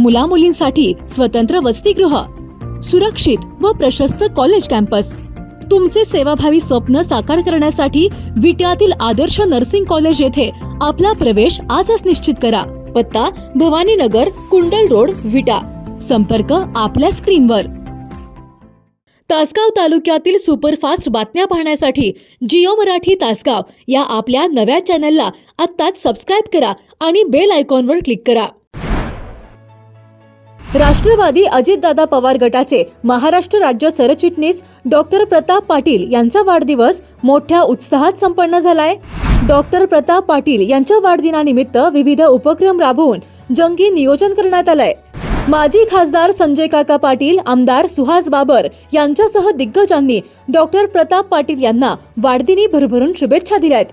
मुलामुलींसाठी स्वतंत्र वसतिगृह सुरक्षित व प्रशस्त कॉलेज कॅम्पस तुमचे सेवाभावी स्वप्न साकार करण्यासाठी विट्यातील आदर्श नर्सिंग कॉलेज येथे आपला प्रवेश आजच निश्चित करा. पत्ता भवानीनगर कुंडल रोड विटा. संपर्क आपल्या स्क्रीनवर. तासगाव तालुक्यातील सुपरफास्ट बातम्या पाहण्यासाठी जिओ मराठी तासगाव या आपल्या नव्या चॅनलला आत्ताच सबस्क्राईब करा आणि बेल आयकॉनवर क्लिक करा. राष्ट्रवादी अजितदादा पवार गटाचे महाराष्ट्र राज्य सरचिटणीस डॉक्टर प्रताप पाटील यांचा वाढदिवस मोठ्या उत्साहात संपन्न झालाय. डॉक्टर प्रताप पाटील यांच्या वाढदिनानिमित्त विविध उपक्रम राबवून जंगी नियोजन करण्यात आलंय. माजी खासदार संजय काका पाटील आमदार सुहास बाबर यांच्यासह दिग्गजांनी डॉक्टर प्रताप पाटील यांना वाढदिनी भरभरून शुभेच्छा दिल्यात.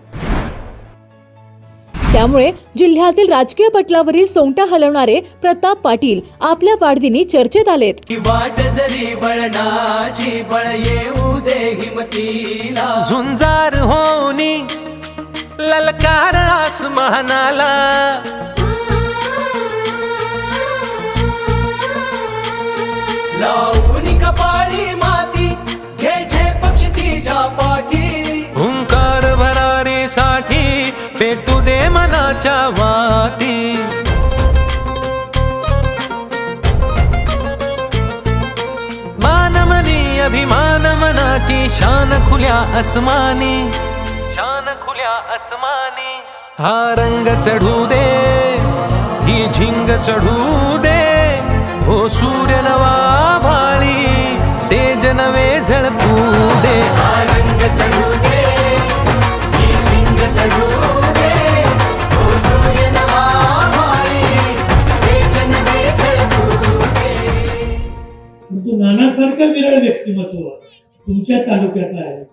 त्यामुळे जिल्ह्यातील राजकीय पटलावरील सोंगटा हलवणारे प्रताप पाटील आपल्या वाढदिनी चर्चेत आलेत. वाट जरी बळणाची बळ येऊ दे हिमतीला. झुंजार होनी ललकार आसमानाला. लावून कपाळी मनाच्या वाती. मानमनी अभिमान मनाची शान खुल्या अस्मानी शान खुल्या अस्मानी हा रंग चढू दे ही झिंग चढू दे. हो सूर्य नवा भाळी तेज नवे झळकू दे. हा रंग चढू दे मनासारखं विरळ व्यक्तिमत्व तुमच्या तालुक्यात आहे.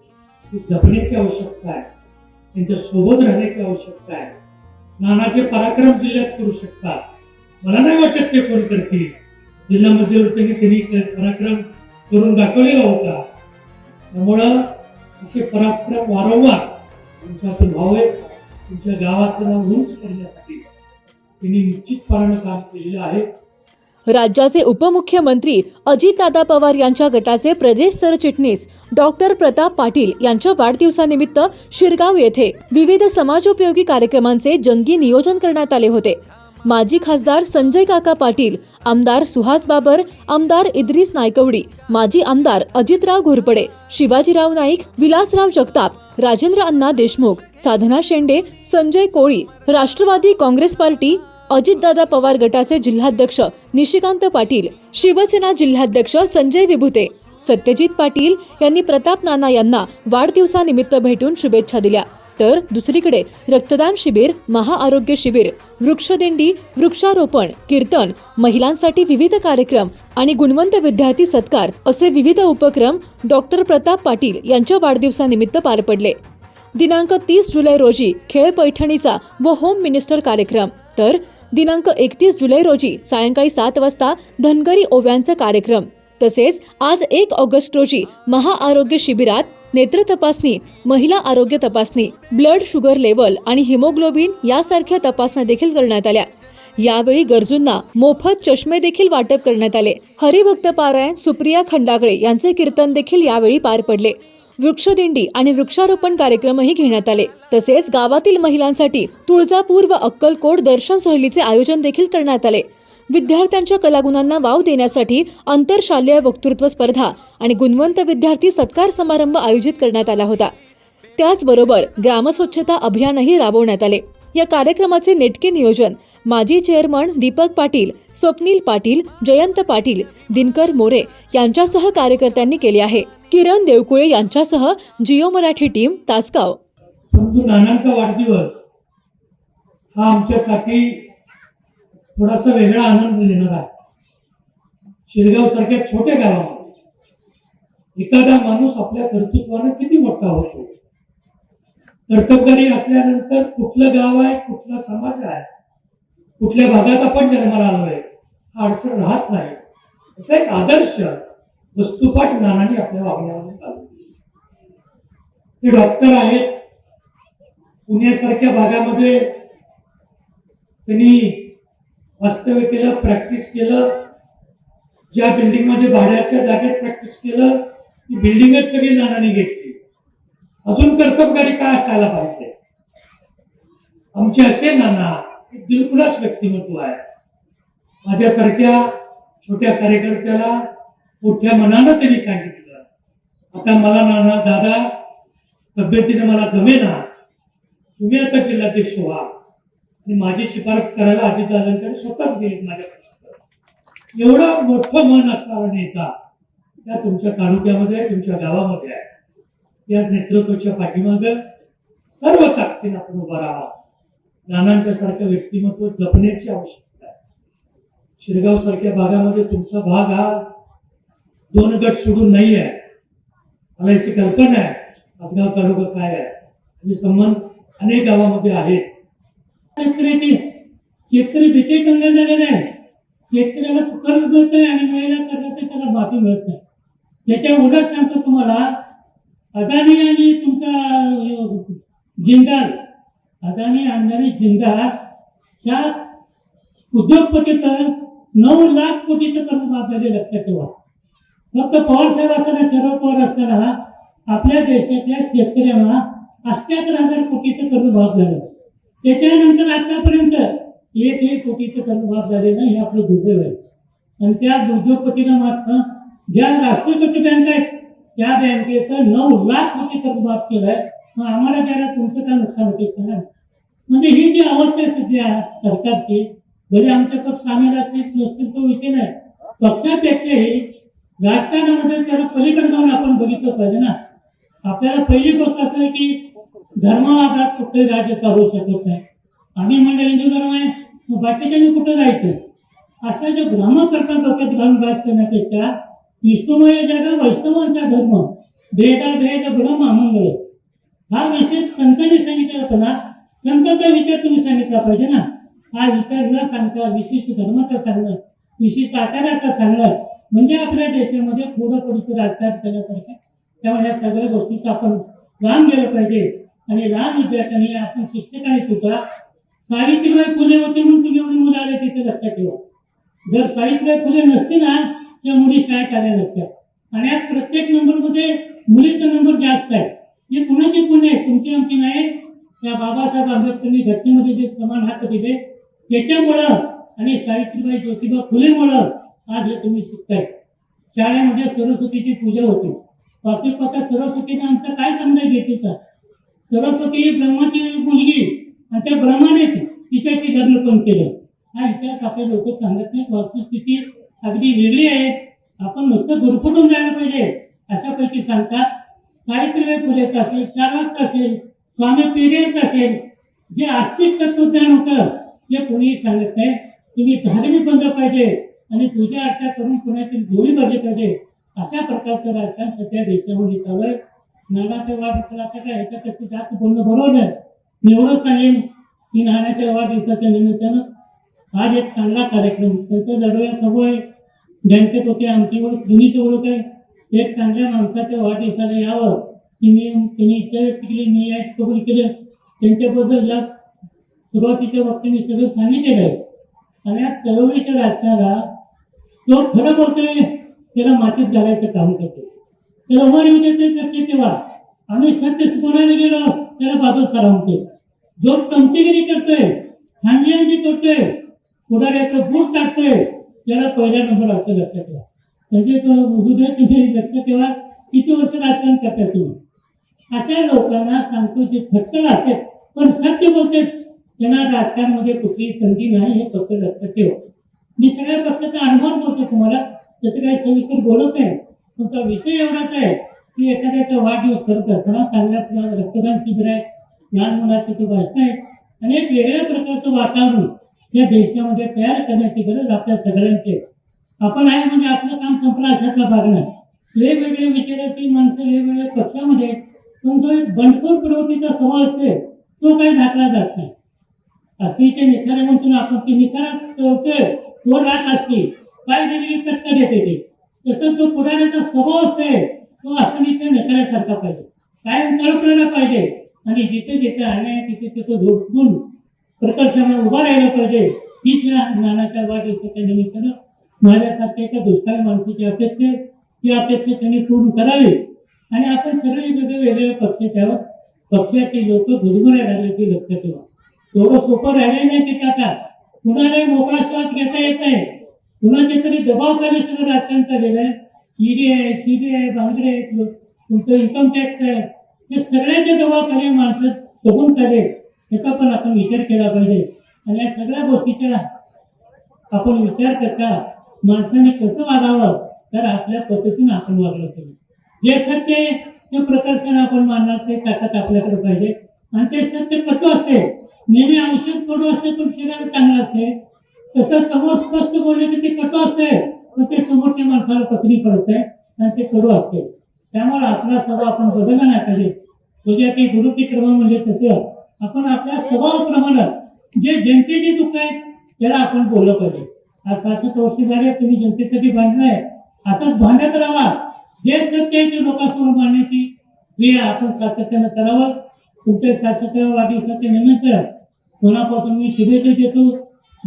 ती जपण्याची आवश्यकता आहे. त्यांच्यासोबत राहण्याची आवश्यकता आहे. नानाचे पराक्रम जिल्ह्यात करू शकतात. मला नाही वाटत ते कोण करतील. जिल्हा मध्यवर्ती त्यांनी पराक्रम करून दाखवलेला होता. त्यामुळं असे पराक्रम वारंवार तुमच्यातून व्हावे तुमच्या गावाचं नाव उंच करण्यासाठी त्यांनी निश्चितपणानं काम केलेलं आहे. राज्याचे उपमुख्यमंत्री अजितदादा पवार यांच्या गटाचे प्रदेश सरचिटणीस डॉक्टर प्रताप पाटील यांच्या वाढदिवसानिमित्त शिरगाव येथे विविध समाजोपयोगी कार्यक्रमांचे जंगी नियोजन करण्यात आले होते. माजी खासदार संजय काका पाटील आमदार सुहास बाबर आमदार इद्रिस नायकवडी माजी आमदार अजितराव घोरपडे शिवाजीराव नाईक विलासराव जगताप राजेंद्र अण्णा देशमुख साधना शेंडे संजय कोळी राष्ट्रवादी काँग्रेस पार्टी अजितदादा पवार गटाचे जिल्हाध्यक्ष निशिकांत पाटील शिवसेना जिल्हाध्यक्ष संजय विभुते सत्यजित पाटील यांनी प्रताप नाना यांना वाढदिवसानिमित्त भेटून शुभेच्छा दिल्या. तर दुसरीकडे रक्तदान शिबिर महाआरोग्य शिबिर वृक्षदिंडी वृक्षारोपण कीर्तन महिलांसाठी विविध कार्यक्रम आणि गुणवंत विद्यार्थी सत्कार असे विविध उपक्रम डॉक्टर प्रताप पाटील यांच्या वाढदिवसानिमित्त पार पडले. दिनांक तीस जुलै रोजी खेळ पैठणीचा व होम मिनिस्टर कार्यक्रम. तर दिनांक एकतीस जुलै रोजी सायंकाळी सात वाजता धनगरी ओव्यांचा कार्यक्रम. तसेच आज एक ऑगस्ट रोजी महाआरोग्य शिबिरात नेत्र तपासणी महिला आरोग्य तपासणी ब्लड शुगर लेवल आणि हिमोग्लोबिन यासारख्या तपासण्या देखील करण्यात आल्या. यावेळी गरजूंना मोफत चष्मे देखील वाटप करण्यात आले. हरिभक्त पारायण सुप्रिया खंडागळे यांचे कीर्तन देखील यावेळी पार पडले. वृक्षदिंडी आणि वृक्षारोपण कार्यक्रमही घेण्यात आले. तसेच गावातील महिलांसाठी तुळजापूर व अक्कलकोट दर्शन सहलीचे आयोजन देखील करण्यात आले. विद्यार्थ्यांच्या कलागुणांना वाव देण्यासाठी आंतरशालेय वक्तृत्व स्पर्धा आणि गुणवंत विद्यार्थी सत्कार समारंभ आयोजित करण्यात आला होता. त्याचबरोबर ग्रामस्वच्छता अभियानही राबवण्यात आले. या कार्यक्रमाचे नेटके नियोजन माजी चेअरमन दीपक पाटील स्वप्नील पाटील जयंत पाटील दिनकर मोरे यांच्यासह कार्यकर्त्यांनी केले आहे. किरण देवकुळे यांच्यासह जिओ मराठी टीम तासगाव. नानांचा वाढदिवस हा आमच्यासाठी थोडासा वेगळा आनंद देणार आहे. शिरगाव सारख्या छोट्या गावामध्ये एखादा माणूस आपल्या कर्तृत्वानं किती मोठा होतो? कर्तबगारी असल्यानंतर कुठलं गाव आहे कुठला समाज आहे? कुठल्या भागात आपण जन्माला आलोय. हा अडचण राहत नाही. त्याचा एक आदर्श वस्तुपाठ ज्ञानाने आपल्या वागण्यावर ते डॉक्टर आहेत. पुण्यासारख्या भागामध्ये त्यांनी वास्तव्य केलं प्रॅक्टिस केलं. ज्या बिल्डिंगमध्ये भाड्याच्या जागेत प्रॅक्टिस केलं ती बिल्डिंगच सगळी नानाने घेतली. अजून कर्तबगारी काय असायला पाहिजे? आमचे असे नाना एक दिलखुलास व्यक्तिमत्व आहे. माझ्यासारख्या छोट्या कार्यकर्त्याला मोठ्या मनानं त्यांनी सांगितलं. आता मला नाना दादा तब्येतीने मला जमेना. तुम्ही आता जिल्हाध्यक्ष व्हा. आणि माझी शिफारस करायला अजितदादांकडे स्वतःच गेले माझ्याकडे एवढं मोठं मन असणारा नेता त्या तुमच्या तालुक्यामध्ये तुमच्या गावामध्ये आहे. या नेतृत्वाच्या पाठीमाग सर्व ताकदीने आपण उभा राहा नानांच्या सारखं व्यक्तिमत्व जपण्याची आवश्यकता आहे. शिरगाव सारख्या भागामध्ये तुमचा भाग हा दोन गट सोडून नाही आहे. मला याची कल्पना आहे. आसगाव तालुका काय आहे? आणि संबंध अनेक गावामध्ये आहेत. शेतकऱ्याची शेतकरी भीती करण्यात झाले नाही शेतकऱ्याला कर्ज मिळतंय आणि महिला कर्जाचे त्याला माफी मिळत नाही. त्याच्या उलट सांगतो तुम्हाला अदानी आणि तुमचा जिंदाल अदानी अंदानी जिंदा ह्या उद्योगपतीचं नऊ लाख कोटीचं कर्ज माफ लक्षात ठेवा. फक्त पवार साहेब असताना शरद पवार असताना आपल्या देशातल्या शेतकऱ्यांना अष्ट्याहत्तर हजार कोटीचं कर्ज माफ झालं. त्याच्यानंतर आतापर्यंत एक एक कोटीचं कर्ज माफ झालेलं हे आपलं दुर्दैव आहे. आणि त्या उद्योगपतीनं मात्र ज्या राष्ट्रीयकृत बँक आहेत त्या बँकेचं नऊ लाख कोटी कर्ज माफ केलंय. मग आम्हाला द्यायला तुमचं काय नुकसान होते सांगा म्हणजे ही जी अवस्था आहे सध्या सरकारची भले आमच्या पक्ष सामील असतील नसतील तो विषय नाही. पक्षापेक्षाही राजकारणामध्ये त्याला पलीकडे जाऊन आपण बघितलं पाहिजे ना. आपल्याला पहिली गोष्ट असं आहे की धर्मवादात कुठलंही राज्य चालू शकत नाही. आम्ही म्हणलं हिंदू धर्म आहे मग बाकीच्यांनी कुठं जायचं? अशा जे भ्रम करता डोक्यात घालून राज करण्यापेक्षा विष्णुमय जगा वैष्णवांचा धर्म भेदा भेद भ्रम अमंगळ हा विषय संतांनी सांगितला होता ना संतांचा विचार तुम्ही सांगितला पाहिजे ना. हा विचार न सांगता विशिष्ट धर्माचा सांगणं विशिष्ट आकाराचा सांगणं म्हणजे आपल्या देशामध्ये पुढं पुढचं राजकारण केल्यासारखं त्यामुळे ह्या सगळ्या गोष्टीचं आपण लांब गेलं पाहिजे. आणि लहान विद्यार्थ्यांनी आपण शिक्षकांनी सुद्धा सावित्रीबाई फुले होते म्हणून तुम्ही एवढी मुलं आले तिथे लक्षात ठेवा. जर सावित्रीबाई फुले नसते ना त्या मुली शाळेत आल्या नसत्या. आणि आज प्रत्येक नंबरमध्ये मुलीचा नंबर जास्त आहे. हे कुणाची पुण्य आहे? तुमची आमची नाही. त्या बाबासाहेब आंबेडकरांनी घटनेमध्ये जे समान हक्क दिले त्याच्यामुळं आणि सावित्रीबाई ज्योतिबा फुलेमुळं आज हे तुम्ही शिकताय. शाळेमध्ये सरस्वतीची पूजा होते. वास्तविक पाहता सरस्वतीने आमचा काय समजाय घेते का सरस्वती ही ब्रह्माची मुलगी आणि त्या ब्रह्मानेच तिच्याशी लग्न पण केलं. हा इतिहास आपले लोक सांगत नाहीत. वस्तुस्थिती अगदी वेगळी आहे. आपण नुसतं गुरफटून जायला पाहिजे अशापैकी सांगतात. सावित्रीबाई फुलेचं असेल चारवाक असेल स्वामी पेरियन्स असेल जे आस्तिक तत्वज्ञान होतं ते कोणीही सांगत नाही. तुम्ही धार्मिक बनलं पाहिजे आणि पूजा अर्चा करून कोणाची गोळी भरली पाहिजे अशा प्रकारचं राजकारण सध्या देशामध्ये चालू आहे. नानाच्या वाढदिवसाला काय ह्याच्यापेक्षा जास्त बोलणं बरोबर नाही मी एवढंच सांगेन की नानाच्या वाढदिवसाच्या निमित्तानं आज एक चांगला कार्यक्रम त्यांच्या जडव्या सवय बँकेत होते आमची ओळख दोन्हीची ओळख आहे एक चांगल्या माणसाच्या वाढदिवसाला यावं. तिने त्यांनी इच्छा व्यक्त केली मी याच कबूल केलं. त्यांच्याबद्दल या सुरुवातीच्या वक्त्याने सगळं सांगितलेलं आहे. आणि या चळवळीच्या राजकारणाला तो खरं बोलतोय त्याला मातीत घालायचं काम करतो त्याला वर येऊ देते लक्ष ठेवा आम्ही सत्य बोलायला गेलो त्याला बाजू सारावते जो चमचेगिरी करतोय हांजी करतोय पुढाऱ्याचं बूट टाकतोय त्याला पहिला नंबर असतो लक्षात ठेवा. म्हणजे तो तुम्ही लक्षात ठेवा. किती वर्ष राजकारण करताय तुम्ही? अशा लोकांना सांगतो जे फटकल असतात पण सत्य बोलते त्यांना राजकारणामध्ये कुठलीही संधी नाही हे फक्त लक्षात ठेवा. मी सगळ्या पक्षाचा अनुभव बोलतो तुम्हाला त्याचं काही सविस्तर बोलत नाही. पण तो विषय एवढाच आहे की एखाद्याचा वाढदिवस करत असताना चांगल्या रक्तदान शिबिर आहे लहान मुलाचे ते भाषण आहे आणि एक वेगळ्या प्रकारचं वातावरण या देशामध्ये तयार करण्याची गरज आपल्या सगळ्यांची आहे. आपण आहे म्हणजे आपलं काम संपलं अशातला भाग नाही. वेगवेगळे विचाराची माणसं वेगवेगळ्या पक्षामध्ये पण तो एक बंडखोर प्रवृत्तीचा स्वभाव असते तो काही झाकला जात नाही. असलीचे निखारे म्हणतो आपण ते निखारात तो राख असते काय दिलेली चटका देते ते. तसंच जो पुढाऱ्याचा स्वभाव असते तो असलीच्या निखाऱ्यासारखा पाहिजे. कायम तळपलेला पाहिजे आणि जिथे जिथे अन्याय आहे, तिथे तिथे झोपून प्रकर्षाने उभा राहिलं पाहिजे. हीच या ज्ञानाच्या वाढदिवसाच्या निमित्तानं माझ्यासारख्या एका दुष्काळी माणसाची अपेक्षा ती अपेक्षा त्यांनी पूर्ण करावी. आणि आपण सगळे वेगवेगळ्या वेगळ्या पक्षाचे आहोत. पक्षाचे लोक भुजबुऱ्या राहिले ते लक्षात ठेवा. एवढं सोपं राहिले नाही ते आता कुणालाही मोकळा श्वास घेता येत नाही. कुणाच्या तरी दबावखाली सगळं राजकारण चाललेलं आहे. ईडी आहे सीबी आहे बांगडे आहेत तुमचं इन्कम टॅक्स आहे. हे सगळ्याच्या दबावखाली माणसं दबून चालेल. याचा पण आपण विचार केला पाहिजे. आणि या सगळ्या गोष्टीचा आपण विचार करता माणसाने कसं वागावं? तर आपल्या पद्धतीने आपण वागलं पाहिजे जे सत्य आहे ते प्रकर्षण आपण मानणार ते ताकद आपल्याकडे पाहिजे. आणि ते सत्य कटू असते. नेहमी औषध कडू असते पण शरीराला चांगलं असते. तसं समोर स्पष्ट बोलले की ते कटू असते पण ते समोरच्या माणसाला पत्नी पडते आणि ते कडू असते. त्यामुळे आपला स्वभाव आपण बदलला नाही पाहिजे. तुझ्या काही गुरुतिक्रम म्हणजे तसं. आपण आपल्या स्वभावाप्रमाणे जे जनतेचे दुःख आहेत त्याला आपण बोललं पाहिजे. आज सासष्ट वर्ष झाले तुम्ही जनतेसाठी बांधलाय. असंच भांडत राहा. जे सत्य आहे ते लोकांसमोर मांडण्याची क्रिया आपण सातत्यानं करावं. तुमच्या शासकीय वाढदिवसाच्या निमित्त कोणापासून मी शुभेच्छा देतो.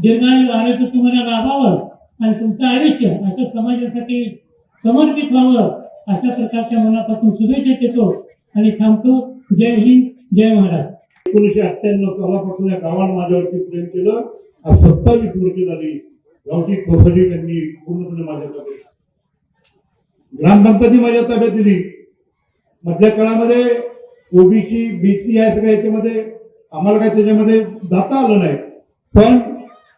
दीर्घायू आरोग्य तुम्हाला लाभावं आणि तुमचं आयुष्य असं समाजासाठी समर्पित व्हावं अशा प्रकारच्या मनापासून शुभेच्छा देतो. आणि थांबतो. जय हिंद जय महाराज. एकोणीशे अठ्ठ्याण्णव सालापासून या गावानं माझ्यावरती प्रेम केलं. आज सत्तावीस वर्ष झाली. गावची सोसायटी त्यांनी पूर्णपणे माझ्या ग्रामपंचायती माझ्या ताब्यात दिली. मधल्या काळामध्ये ओबीसी बीसी या सगळ्या याच्यामध्ये आम्हाला काय त्याच्यामध्ये जाता आलं नाही. पण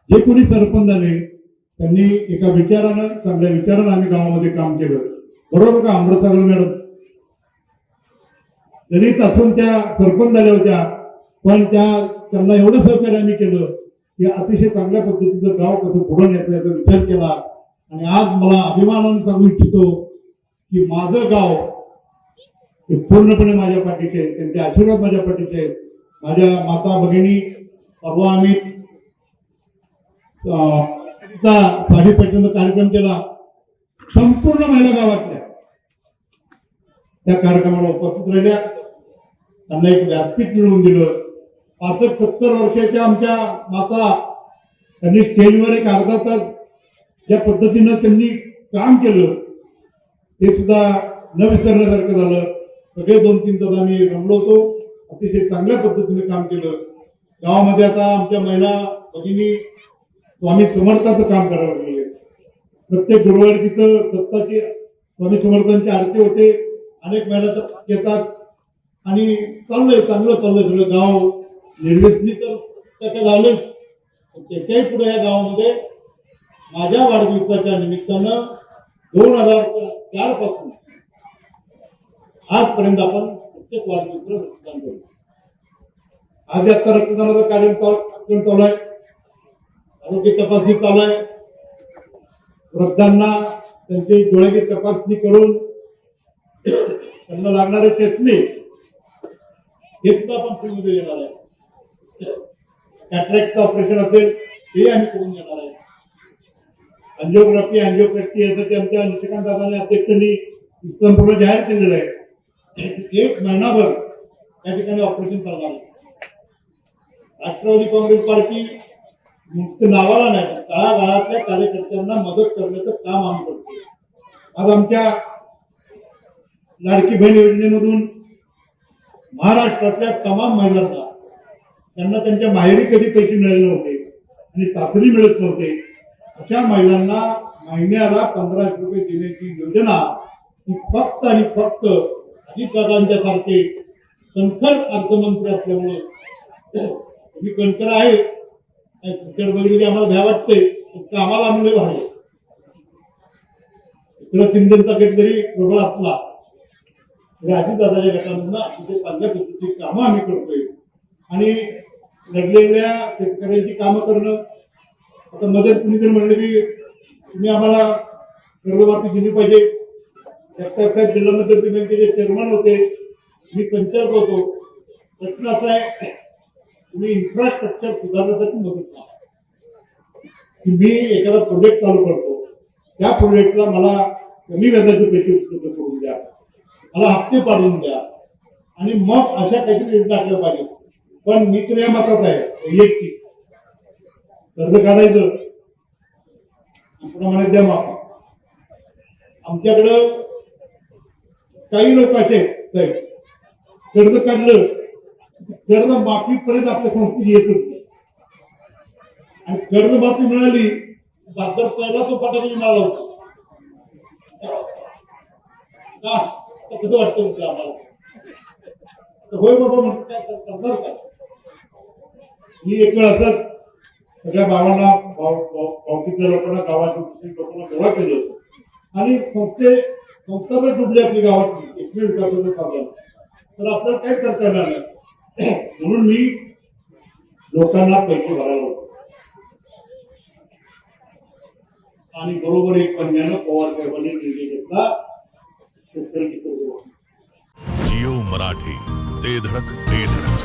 जे कोणी सरपंच झाले त्यांनी एका विचारानं चांगल्या विचारानं आम्ही गावामध्ये काम केलं. बरोबर का अमृतसागर मॅडम? जरी असून त्या सरपंच झाल्या होत्या पण त्या त्यांना एवढं सहकार्य आम्ही केलं की अतिशय चांगल्या पद्धतीचं गाव कसं पुढे न्यायचं याचा विचार केला. आणि आज मला अभिमानानं सांगू इच्छितो की माझं गाव हे पूर्णपणे माझ्या पाठीचे आहे. त्यांचे आशीर्वाद माझ्या पाठीचे आहेत. माझ्या माता भगिनी परवा आम्ही अं, साडी पैठणचा कार्यक्रम केला. संपूर्ण महिला गावातल्या त्या कार्यक्रमाला उपस्थित राहिल्या. त्यांना एक व्यासपीठ मिळवून दिलं. पासष्ट सत्तर वर्षाच्या आमच्या माता त्यांनी स्टेजवर एक अर्धा तास ज्या पद्धतीनं त्यांनी काम केलं हे सुद्धा न विसरण्यासारखं झालं. सगळे दोन तीन तास आम्ही रमलो होतो. अतिशय चांगल्या पद्धतीने काम केलं. गावामध्ये आता आमच्या महिला भगिनी स्वामी समर्थाचं काम करायला लागले प्रत्येक गुरुवारी तिथं दत्ताची स्वामी समर्थांची आरती होते. अनेक महिला तर येतात. आणि चाललंय चांगलं चाललंय सगळं. गाव निर्व्यसनी तर त्याच्या झालंच. त्याच्याही पुढे या गावामध्ये माझ्या वाढदिवसाच्या निमित्तानं दोन हजार चारपासून आजपर्यंत आपण प्रत्येक वाढदिवसाला रक्तदान करू. आज आता रक्तदानाचा कार्यक्रम चालू कार्यक्रम चालू आहे. आरोग्य तपासणी चालू आहे. वृद्धांना त्यांची डोळ्याची तपासणी करून त्यांना लागणारे टेस्टने हे सुद्धा आपण फ्रीमध्ये देणार आहे. कॅटरॅक्टचं ऑपरेशन असेल ते आम्ही करून देणार आहे. अँजिओग्राफी अँजिओप्लॅस्टी यासाठी आमच्या निशिकांत दादाने अध्यक्षांनी संपूर्ण जाहीर केलेलं आहे. एक महिनाभर त्या ठिकाणी ऑपरेशन करणार राष्ट्रवादी काँग्रेस पार्टी नुसते नावाला नाही पण तळागाळातल्या कार्यकर्त्यांना मदत करण्याचं काम आम्ही करतो आज आमच्या लाडकी बहीण योजनेमधून महाराष्ट्रातल्या तमाम महिलांना त्यांना त्यांच्या माहेरी कधी पैसे मिळाले नव्हते आणि सासरी मिळत नव्हते अशा महिलांना महिन्याला पंधराशे रुपये देण्याची योजना ही फक्त आणि फक्त अजितदादांच्या सारखे कणखर अर्थमंत्री असल्यामुळे ही कणखर आहे. पिक्चर बघितली आम्हाला भ्या वाटते. फक्त आम्हाला आम्ही भाडे इकडं सिंधनचा गट जरी प्रबळ असला तरी अजितदादाच्या गटामधून तिथे चांगल्या पद्धतीची कामं आम्ही करतोय. आणि लढलेल्या शेतकऱ्यांची कामं करणं आता मदत कुणी जर म्हणले की तुम्ही आम्हाला कर्जमाफी दिली पाहिजे. जगताप साहेब जिल्हा मध्यवर्ती बँकेचे चेअरमन होते मी संचालक होतो. प्रश्न असा आहे तुम्ही इन्फ्रास्ट्रक्चर सुधारण्यासाठी मदत करा. की मी एखादा प्रोजेक्ट चालू करतो. त्या प्रोजेक्टला मला कमी व्याजाचे पैसे उपलब्ध करून द्या. मला हप्ते पाडून द्या. आणि मग अशा काहीतरी योजना असल्या पाहिजे पण मी तर या मतात आहे वैयक्तिक. कर्ज काढायचं. आणि पुन्हा द्या माफी. आमच्याकडं काही लोक असे कर्ज काढलं कर्ज माफीपर्यंत आपल्या संस्थेची येत होती. आणि कर्जमाफी मिळाली दादर पहिला तो फटाका मिळाला होता. का? कसं वाटतं म्हणजे आम्हाला? होय बाबा म्हणतात काय करणार काय? मी एक वेळ असत सगळ्या गावांना गाव- गावकीतल्या लोकांना गावाच्या दुसऱ्या लोकांना गोळा केलं होतं आणि संस्थे संस्था जर डुबली आपली गावाची एकवीस विकासाचं चाललं तर आपल्याला काय करता येणार नाही? म्हणून मी लोकांना पैसे भरायला होतो. आणि बरोबर एक महिन्यानं पवार साहेबांनी निर्णय घेतला. शेतकरी जिओ मराठी ते धडक ते धडक.